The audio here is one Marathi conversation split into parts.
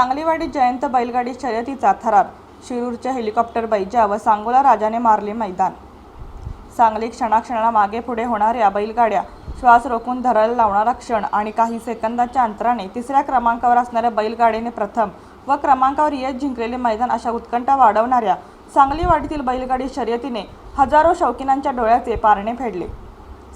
सांगलीवाडी जयंत बैलगाडी शर्यतीचा थरार. शिरूरच्या हेलिकॉप्टर बैजा व सांगोला राजाने मारले मैदान. सांगली क्षणाक्षणाला मागे पुढे होणाऱ्या बैलगाड्या श्वास रोखून धरायला लावणारा क्षण आणि काही सेकंदाच्या अंतराने तिसऱ्या क्रमांकावर असणाऱ्या बैलगाडीने प्रथम व क्रमांकावर येत जिंकलेले मैदान अशा उत्कंठा वाढवणाऱ्या सांगलीवाडीतील बैलगाडी शर्यतीने हजारो शौकीनांच्या डोळ्याचे पारणे फेडले.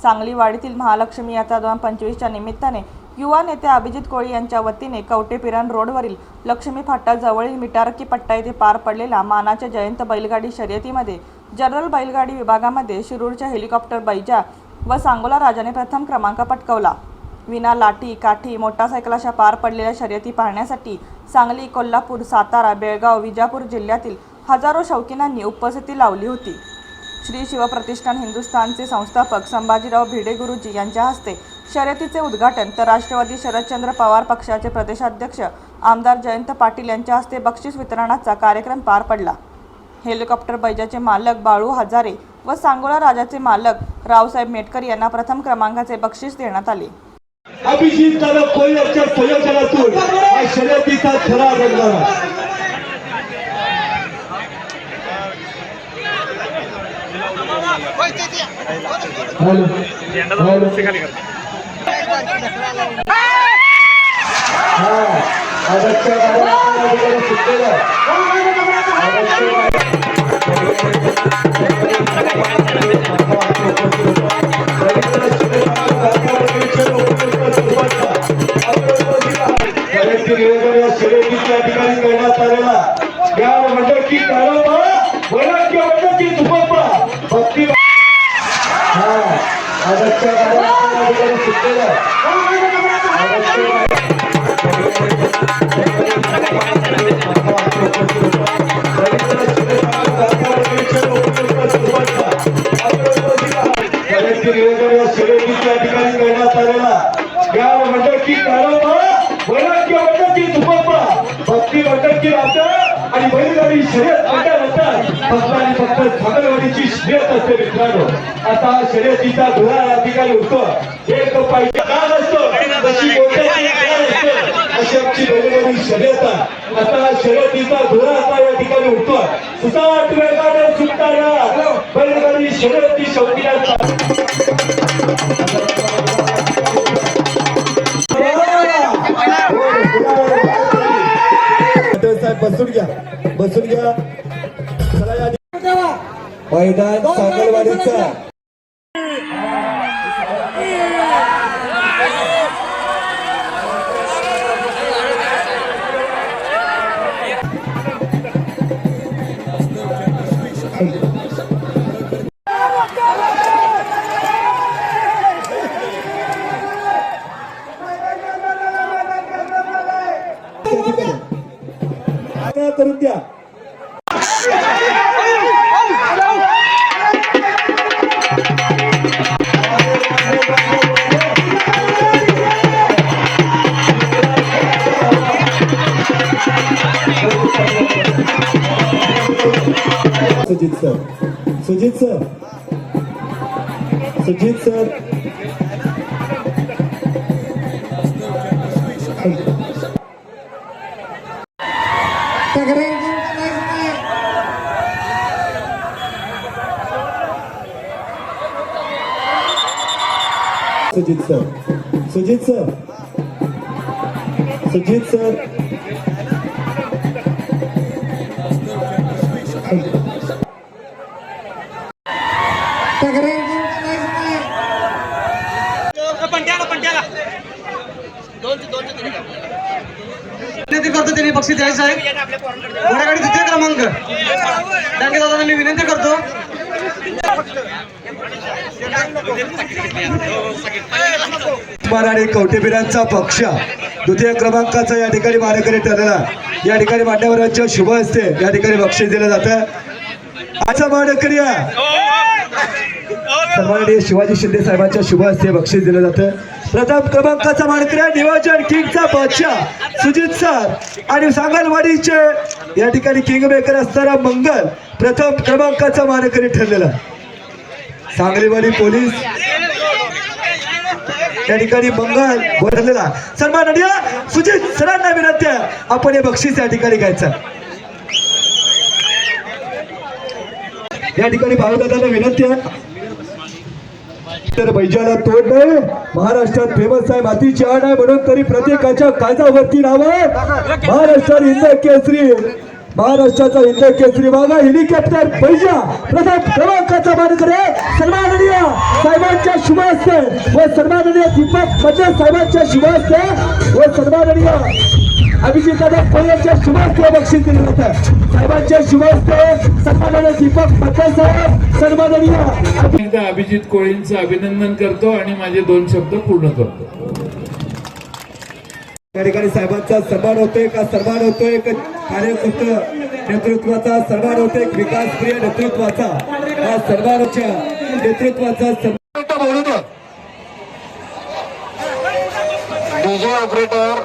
सांगलीवाडीतील महालक्ष्मी यात्रा दोन पंचवीसच्या निमित्ताने युवा नेते अभिजित कोळी यांच्या वतीने कवटेपिरान रोडवरील लक्ष्मी फाटाजवळील मिटारकी पट्टा येथे पार पडलेल्या मानाच्या जयंत बैलगाडी शर्यतीमध्ये जनरल बैलगाडी विभागामध्ये शिरूरच्या हेलिकॉप्टर बैजा व सांगोला राजाने प्रथम क्रमांक पटकवला. विना लाठी काठी मोटारसायकल अशा पार पडलेल्या शर्यती पाहण्यासाठी सांगली कोल्हापूर सातारा बेळगाव विजापूर जिल्ह्यातील हजारो शौकीनांनी उपस्थिती लावली होती. श्री शिवप्रतिष्ठान हिंदुस्थानचे संस्थापक संभाजीराव भिडे गुरुजी यांच्या हस्ते शर्यतीचे उद्घाटन तर राष्ट्रवादी शरदचंद्र पवार पक्षाचे प्रदेशाध्यक्ष आमदार जयंत पाटील यांच्या हस्ते बक्षीस वितरणाचा कार्यक्रम पार पडला. हेलिकॉप्टर बैजाचे मालक बाळू हजारे व सांगोला राजाचे मालक रावसाहेब मेटकर यांना प्रथम क्रमांकाचे बक्षीस देण्यात आले. अभिजित दादा कोयरच्या संयोजनातून हा शर्यतीचा खरा रंगला. हॅलो হ্যাঁ Oh, आणि फक्त शर्यत असते मित्रांनो. आता शर्यतीचा धुरा या ठिकाणी होतो. एक पाहिजे. काळ असतो. तशी कोणत्याही असतो. अशी आमची शर्यत शर्यतीचा धुरा आता या ठिकाणी उठतो सुसाट वेगाने सुटणाऱ्या बैलगाडी शर्यती मैदान सागरवाडीचा करून द्या. Sujit sir Sujit sir Sujit sir Sujit sir विनंती करतो त्यांनी बक्षीस द्यायचं आहे. घोडागाडी द्वितीय क्रमांक. डांगे दादा मी विनंती करतो. आणि कवटेबिरांचा पक्ष द्वितीय क्रमांकाचा या ठिकाणी मानकरी ठरलेला. या ठिकाणी मान्यवरांच्या शुभ असते या ठिकाणी बक्षीस दिलं जातं. आजचा मानकरी सन्माननीय शिवाजी शिंदे साहेबांच्या शुभ हस्ते बक्षीस दिलं जातं. प्रथम क्रमांकाचा मानकरी नियोजन किंगचा बादशाह सुजित सर आणि सांगलवाडीचे या ठिकाणी किंग मेकर असणारा मंगल प्रथम क्रमांकाचा मानकरी ठरलेला. सांगलीवाडी पोलीस त्या ठिकाणी मंगल भरलेला. सन्माननीय सुजित सरांना विनंती आहे आपण हे बक्षीस या ठिकाणी घ्यायचं. या ठिकाणी भाऊदादांना विनंती आहे तर बैजाला तोड नाही. महाराष्ट्रात फेमस आहे मातीची आड आहे म्हणून तरी प्रत्येकाच्या काजावरती नाव महाराष्ट्रात हिंद केसरी. महाराष्ट्राचा हिंद केसरी बाबा हेलिकॉप्टर बैजा. प्रथम क्रमांकाचा मानकरी सन्माननीय साहेबांच्या शुभ असते व सन्माननीय दीपक पटेल साहेबांच्या शुभ असते व सन्माननीय अभिजित दादा कोळ्याच्या शुभ हस्ते बक्षीस दिलं साहेबांच्या शुभ हस्ते सन्माननीय दीपक मजे साहेब सन्माननीय एकदा अभिजित कोळींचं अभिनंदन करतो आणि माझे दोन शब्द पूर्ण करतो. या ठिकाणी साहेबांचा सन्मान होतोय का सन्मान होतोय? एक कार्यकर्त नेतृत्वाचा सन्मान होतोय एक विकासप्रिय नेतृत्वाचा. या सन्मानाच्या नेतृत्वाचा सन्मान बोलू द्या डीजे ऑपरेटर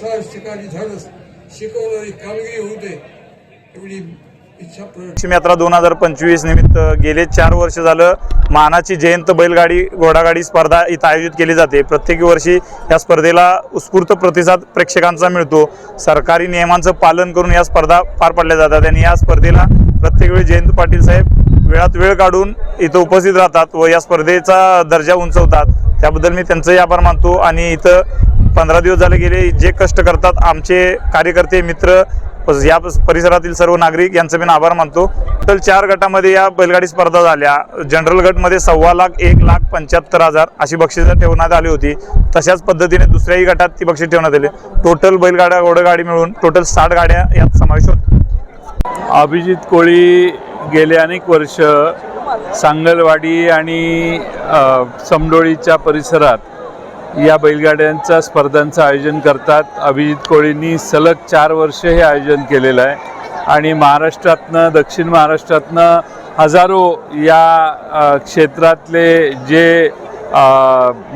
क्रमशः शिकायची शिकवणारी कामगिरी होते एवढी लक्ष्मी यात्रा दोन हजार पंचवीस निमित्त गेले चार वर्ष झालं. मानाची जयंत बैलगाडी घोडागाडी स्पर्धा इथं आयोजित केली जाते. प्रत्येक वर्षी या स्पर्धेला उत्स्फूर्त प्रतिसाद प्रेक्षकांचा मिळतो. सरकारी नियमांचं पालन करून या स्पर्धा पार पाडल्या जातात आणि या स्पर्धेला प्रत्येक वेळी जयंत पाटील साहेब वेळात वेळ काढून इथं उपस्थित राहतात व या स्पर्धेचा दर्जा उंचवतात. त्याबद्दल मी त्यांचंही आभार मानतो आणि इथं पंधरा दिवस झाले गेले जे कष्ट करतात आमचे कार्यकर्ते मित्र या परिसरातील सर्व नागरिक यांचं मी आभार मानतो. टोटल चार गटामध्ये या बैलगाडी स्पर्धा झाल्या. जनरल गटमध्ये सव्वा लाख एक लाख पंच्याहत्तर हजार अशी बक्षिसं ठेवण्यात आली होती. तशाच पद्धतीने दुसऱ्याही गटात ती बक्षीस ठेवण्यात आली. टोटल बैलगाड्या घोडगाडी मिळून टोटल साठ गाड्या यात समावेश होत. अभिजित कोळी गेले अनेक वर्ष सांगलवाडी आणि समडोळीच्या परिसरात या बैलगाड्यांच्या स्पर्धांचं आयोजन करतात. अभिजित कोळींनी सलग चार वर्ष हे आयोजन केलेलं आहे. आणि महाराष्ट्रातनं दक्षिण महाराष्ट्रातनं हजारो या क्षेत्रातले जे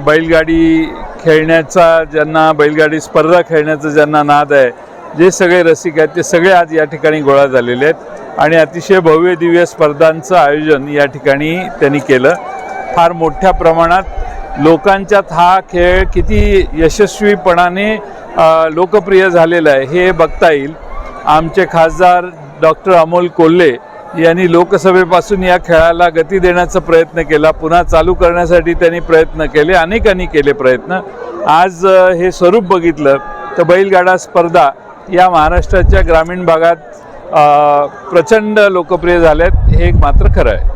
बैलगाडी खेळण्याचा ज्यांना बैलगाडी स्पर्धा खेळण्याचा ज्यांना नाद आहे जे सगळे रसिक आहेत ते सगळे आज या ठिकाणी गोळा झालेले आहेत. आणि अतिशय भव्य दिव्य स्पर्धांचं आयोजन या ठिकाणी त्यांनी केलं. फार मोठ्या प्रमाणात लोकांच्यात हा खेळ किती यशस्वीपणाने लोकप्रिय झालेला आहे हे बघता येईल. आमचे खासदार डॉक्टर अमोल कोल्हे यांनी लोकसभेपासून या खेळाला गती देण्याचा प्रयत्न केला. पुन्हा चालू करण्यासाठी त्यांनी प्रयत्न केले अनेकांनी केले प्रयत्न. आज हे स्वरूप बघितलं तर बैलगाडा स्पर्धा या महाराष्ट्राच्या ग्रामीण भागात प्रचंड लोकप्रिय झाल्यात हे एक मात्र खरं आहे.